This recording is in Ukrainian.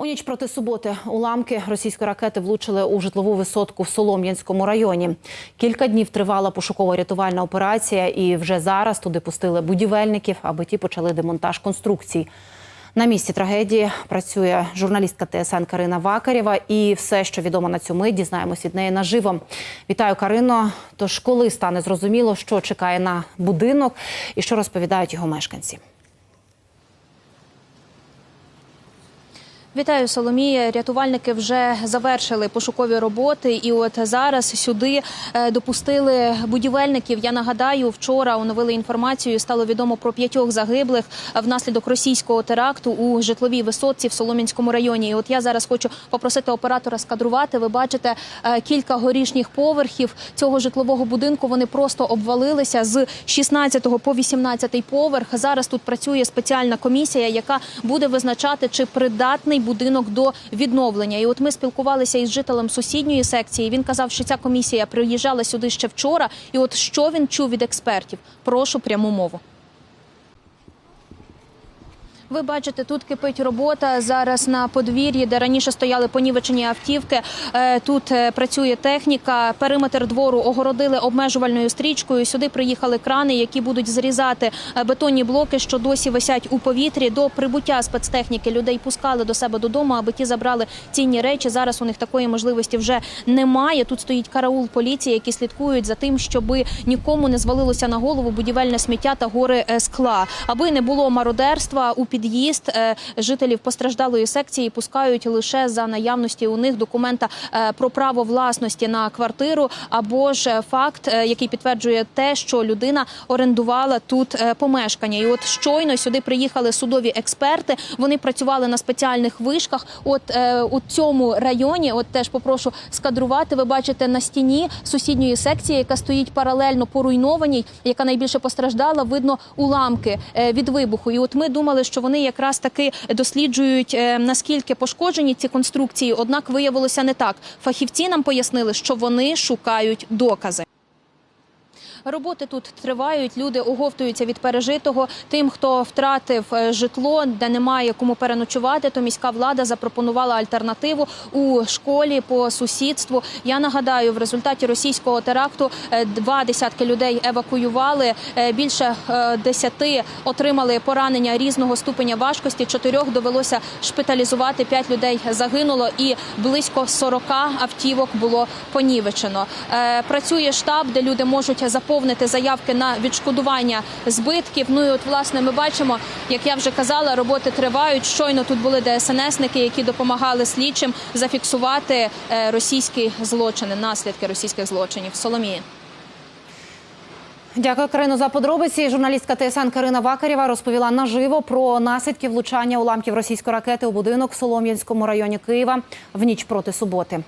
У ніч проти суботи уламки російської ракети влучили у житлову висотку в Солом'янському районі. Кілька днів тривала пошуково-рятувальна операція, і вже зараз туди пустили будівельників, аби ті почали демонтаж конструкцій. На місці трагедії працює журналістка ТСН Карина Вакарєва. І все, що відомо на цю мить, дізнаємось від неї наживо. Вітаю, Карино. Тож, коли стане зрозуміло, що чекає на будинок і що розповідають його мешканці. Вітаю, Соломія. Рятувальники вже завершили пошукові роботи, і от зараз сюди е, допустили будівельників. Я нагадаю, вчора оновили інформацію. Стало відомо про п'ятьох загиблих внаслідок російського теракту у житловій висотці в Солом'янському районі. І от я зараз хочу попросити оператора скадрувати. Ви бачите е, кілька горішніх поверхів цього житлового будинку. Вони просто обвалилися з 16 по 18 поверх. Зараз тут працює спеціальна комісія, яка буде визначати, чи придатний будинок до відновлення. І от ми спілкувалися із жителем сусідньої секції. Він казав, що ця комісія приїжджала сюди ще вчора. І от що він чув від експертів? Прошу пряму мову. Ви бачите, тут кипить робота зараз на подвір'ї, де раніше стояли понівечені автівки. Е, Тут е, працює техніка. Периметр двору огородили обмежувальною стрічкою. Сюди приїхали крани, які будуть зрізати е, бетонні блоки, що досі висять у повітрі. До прибуття спецтехніки людей пускали до себе додому, аби ті забрали цінні речі. Зараз у них такої можливості вже немає. Тут стоїть караул поліції, які слідкують за тим, щоб нікому не звалилося на голову будівельне сміття та гори скла, аби не було мародерства у під'їзд е, жителів постраждалої секції пускають лише за наявності у них документа е, про право власності на квартиру або ж е, факт, який підтверджує те, що людина орендувала тут помешкання. І от щойно сюди приїхали судові експерти. Вони працювали на спеціальних вишках. От у цьому районі, от теж попрошу скадрувати. Ви бачите на стіні сусідньої секції, яка стоїть паралельно поруйнованій, яка найбільше постраждала. Видно уламки від вибуху. І от ми думали, що вони якраз таки досліджують е, наскільки пошкоджені ці конструкції. Однак виявилося не так. Фахівці нам пояснили, що вони шукають докази. Роботи тут тривають. Люди оговтуються від пережитого. Тим, хто втратив е, житло, де немає кому переночувати, то міська влада запропонувала альтернативу у школі по сусідству. Я нагадаю, в результаті російського теракту е, два десятки людей евакуювали. е, Більше десяти отримали поранення різного ступеня важкості. Чотирьох довелося шпиталізувати. П'ять людей загинуло, і близько 40 автівок було понівечено. Працює штаб, де люди можуть заповнити заявки на відшкодування збитків. Ну і от власне ми бачимо, як я вже казала, роботи тривають. Щойно тут були ДСНСники, які допомагали слідчим зафіксувати е, російські злочини, наслідки російських злочинів. Соломії. Дякую, Карино, за подробиці. Журналістка ТСН Карина Вакарєва розповіла наживо про наслідки влучання уламків російської ракети у будинок в Солом'янському районі Києва в ніч проти суботи.